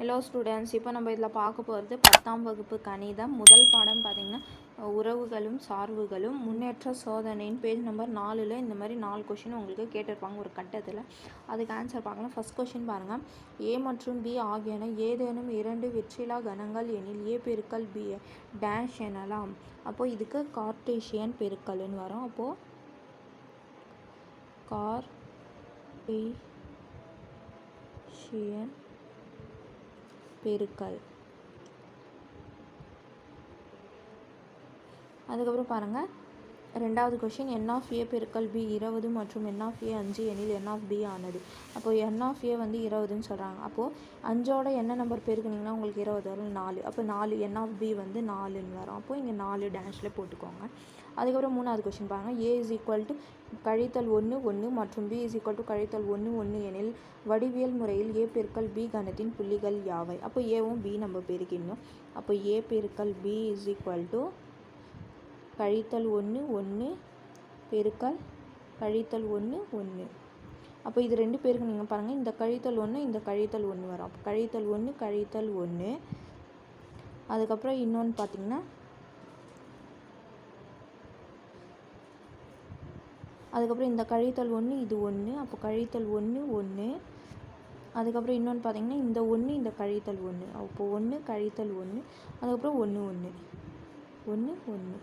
Hello students இப்போ நம்ம இதில் பார்க்க போகிறது பத்தாம் வகுப்பு கணிதம். முதல் பாடம் பார்த்திங்கன்னா உறவுகளும் சார்புகளும் முன்னேற்ற சோதனைன்னு பேஜ் நம்பர் நாலில் இந்த மாதிரி நாலு கொஷின் உங்களுக்கு கேட்டிருப்பாங்க ஒரு கட்டத்தில். அதுக்கு ஆன்சர் பார்க்கலாம். ஃபஸ்ட் கொஷின் பாருங்கள் ஏ மற்றும் பி ஆகியன ஏதேனும் இரண்டு வெற்றிலா கணங்கள் எனில் ஏ பெருக்கல் பி டேஷ் எனலாம். அப்போது இதுக்கு கார்டேஷியன் பெருக்கல்னு வரும். அப்போது கார்டேஷியன் பெருக்கல் அதுக்கப்புறம் பாருங்கள் ரெண்டாவது கொஷின் என் ஆஃப் ஏ பெருக்கல் பி இருபது மற்றும் என் ஆஃப் ஏ அஞ்சு எனில் என் ஆஃப் பி ஆனது. அப்போது என் ஆஃப் ஏ வந்து இருபதுன்னு சொல்கிறாங்க அப்போது அஞ்சோட என்ன நம்பர் பெருக்குனிங்கன்னா உங்களுக்கு இருபது வரும் நாலு. அப்போ நாலு என் ஆஃப் பி வந்து நாலுன்னு வரும். அப்போது இங்கே நாலு டேஷில் போட்டுக்கோங்க. அதுக்கப்புறம் மூணாவது கொஷின் பாருங்கள் ஏ இஸ் ஈக்குவல் டு கழித்தல் ஒன்று ஒன்று மற்றும் பி இஸ் ஈக்குவல் டு கழித்தல் ஒன்று ஒன்று எனில் வடிவியல் முறையில் ஏ பெருக்கல் பி கணத்தின் புள்ளிகள் யாவை? அப்போ ஏவும் பி நம்ம பெருக்கிடணும். அப்போ ஏ பெருக்கல் பி இஸ் ஈக்குவல் டு கழித்தல் ஒன்று ஒன்று பெருக்கல் கழித்தல் ஒன்று ஒன்று. அப்போ இது ரெண்டு பேருக்கு நீங்கள் பாருங்கள் இந்த கழித்தல் ஒன்று இந்த கழித்தல் ஒன்று வரும். அப்போ கழித்தல் ஒன்று கழித்தல் ஒன்று. அதுக்கப்புறம் இன்னொன்று பார்த்தீங்கன்னா அதுக்கப்புறம் இந்த கழித்தல் ஒன்று இது ஒன்று. அப்போ கழித்தல் ஒன்று ஒன்று. அதுக்கப்புறம் இன்னொன்று பார்த்தீங்கன்னா இந்த ஒன்று இந்த கழித்தல் ஒன்று. அப்போ ஒன்று கழித்தல் ஒன்று. அதுக்கப்புறம் ஒன்று ஒன்று. ஒன்று ஒன்று.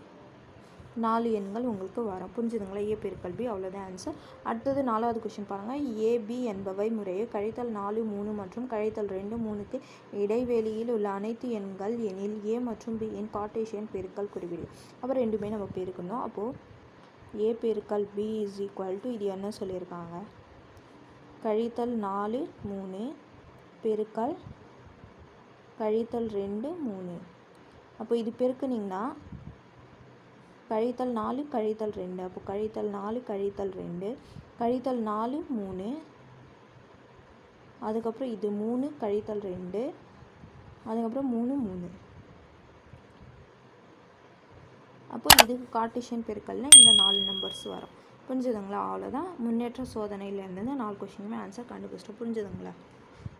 நாலு எண்கள் உங்களுக்கு வரும். புரிஞ்சுதுங்களா? ஏ பெருக்கல்வி அவ்வளோதான் ஆன்சர் அடுத்தது நாலாவது கொஷின் பாருங்கள் ஏபி என்பவை முறையே கழித்தல் நாலு மூணு மற்றும் கழித்தல் ரெண்டு மூணுக்கு இடைவெளியில் உள்ள அனைத்து எண்கள் எனில் ஏ மற்றும் பி என் கார்டேஷியன் பெருக்கல் குறிப்பிடு அப்போ ரெண்டுமே நம்ம பெருக்கணும். அப்போது ஏ பெருக்கல் பி இஸ் ஈக்குவல் டு இது என்ன சொல்லியிருக்காங்க? கழித்தல் நாலு மூணு பெருக்கல் கழித்தல் ரெண்டு மூணு. அப்போ இது பெருக்குனிங்கன்னா கழித்தல் நாலு கழித்தல் ரெண்டு. அப்போ கழித்தல் நாலு கழித்தல் ரெண்டு. கழித்தல் நாலு மூணு. அதுக்கப்புறம் இது மூணு கழித்தல் ரெண்டு. அதுக்கப்புறம் மூணு மூணு. அப்போ இதுக்கு கார்டிஷியன் பெருக்கல்னா இந்த நாலு நம்பர்ஸ் வரும். புரிஞ்சுதுங்களா? அவ்வளோதான் முன்னேற்ற சோதனையிலேருந்து நாலு கொஷினுமே ஆன்சர் கண்டுபிடிச்சிட்டோம். புரிஞ்சுதுங்களா?